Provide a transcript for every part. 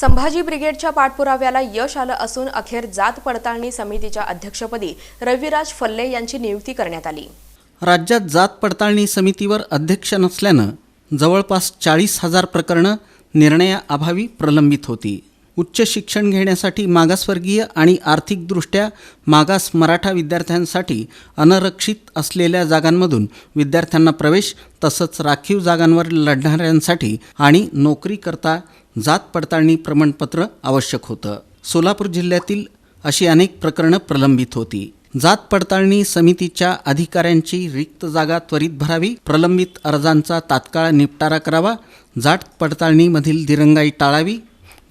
संभाजी ब्रिगेडच्या पाठपुराव्याला यश आलं असून अखेर जात पडताळणी समितीच्या अध्यक्षपदी रविराज फल्ले यांची नियुक्ती करण्यात आली. राज्यात जात पडताळणी समितीवर अध्यक्ष नसल्यानं जवळपास चाळीस हजार प्रकरणं निर्णयाअभावी प्रलंबित होती. उच्च शिक्षण घेण्यासाठी मागासवर्गीय आणि आर्थिकदृष्ट्या मागास मराठा विद्यार्थ्यांसाठी अनरक्षित असलेल्या जागांमधून विद्यार्थ्यांना प्रवेश तसंच राखीव जागांवर लढणाऱ्यांसाठी आणि नोकरीकरता जात पडताळणी प्रमाणपत्र आवश्यक होतं. सोलापूर जिल्ह्यातील अशी अनेक प्रकरणं प्रलंबित होती. जात पडताळणी समितीच्या अधिकाऱ्यांची रिक्त जागा त्वरित भरावी प्रलंबित अर्जांचा तात्काळ निपटारा करावा जात पडताळणीमधील दिरंगाई टाळावी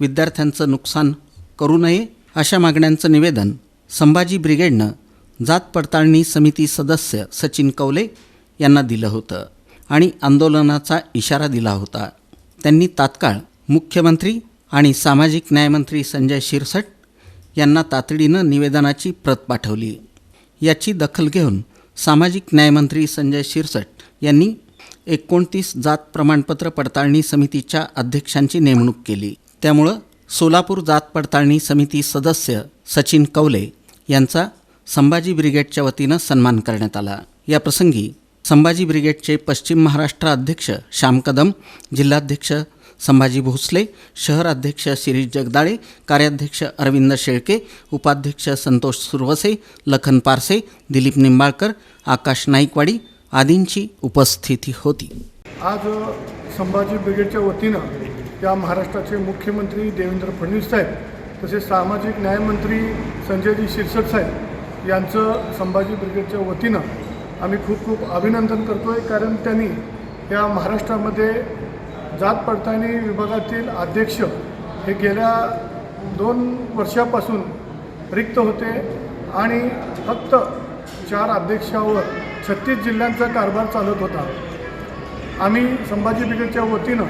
विद्यार्थ्यांचं नुकसान करू नये अशा मागण्यांचं निवेदन संभाजी ब्रिगेडनं जात पडताळणी समिती सदस्य सचिन कवले यांना दिलं होतं आणि आंदोलनाचा इशारा दिला होता. त्यांनी तात्काळ मुख्यमंत्री आणि सामाजिक न्यायमंत्री संजय शिरसट यांना तातडीनं निवेदनाची प्रत पाठवली. याची दखल घेऊन सामाजिक न्यायमंत्री संजय शिरसट यांनी एकोणतीस जात प्रमाणपत्र पडताळणी समितीच्या अध्यक्षांची नेमणूक केली. त्यामुळं सोलापूर जात पडताळणी समिती सदस्य सचिन कवले यांचा संभाजी ब्रिगेडच्या वतीनं सन्मान करण्यात आला. या प्रसंगी संभाजी ब्रिगेडचे पश्चिम महाराष्ट्र अध्यक्ष श्याम कदम जिल्हाध्यक्ष संभाजी भोसले शहर अध्यक्ष शिरीष जगदाळे कार्याध्यक्ष अरविंद शेळके उपाध्यक्ष संतोष सुरवसे लखन पारसे दिलीप निंबाळकर आकाश नाईकवाडी आदींची उपस्थिती होती. आज संभाजी ब्रिगेडच्या वतीनं या महाराष्ट्राचे मुख्यमंत्री देवेंद्र फडणवीस साहेब तसेच सामाजिक न्यायमंत्री संजयजी शिरसट साहेब यांचं संभाजी ब्रिगेडच्या वतीनं आम्ही खूप खूप अभिनंदन करतो आहे कारण त्यांनी या महाराष्ट्रामध्ये जात पडताळणी विभागातील अध्यक्ष हे गेल्या दोन वर्षापासून रिक्त होते आणि फक्त चार अध्यक्षावर छत्तीस जिल्ह्यांचा कारभार चालत होता. आम्ही संभाजी ब्रिगेडच्या वतीनं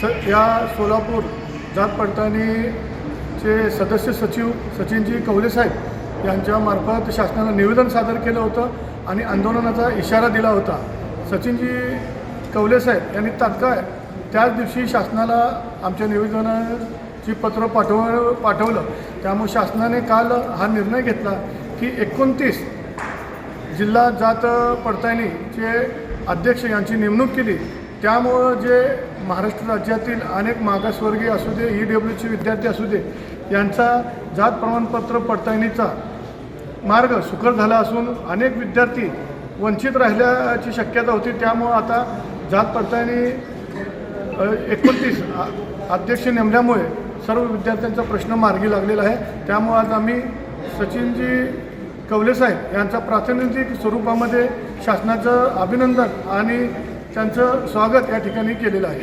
स या सोलापूर जात पडताळणीचे सदस्य सचिव सचिनजी कवलेसाहेब यांच्यामार्फत शासनाला निवेदन सादर केलं होतं आणि आंदोलनाचा इशारा दिला होता. सचिनजी कवलेसाहेब यांनी तात्काळ त्याच दिवशी शासनाला आमच्या निवेदनाची पत्र पाठव पाठवलं. त्यामुळे शासनाने काल हा निर्णय घेतला की एकोणतीस जिल्हा जात पडताळणीचे अध्यक्ष यांची नेमणूक केली. त्यामुळं जे महाराष्ट्र राज्यातील अनेक मागासवर्गीय असू दे ई डब्ल्यूचे विद्यार्थी असू दे यांचा जात प्रमाणपत्र पडताळणीचा मार्ग सुकर झाला असून अनेक विद्यार्थी वंचित राहिल्याची शक्यता होती. त्यामुळं आता जात पडताळणी एकोणतीस अध्यक्ष नेमल्यामुळे सर्व विद्यार्थ्यांचा प्रश्न मार्गी लागलेला आहे. त्यामुळं आज आम्ही सचिनजी कवलेसाहेब यांचा प्रातिनिधिक स्वरूपामध्ये शासनाचं अभिनंदन आणि त्यांचं स्वागत या ठिकाणी केलेलं आहे.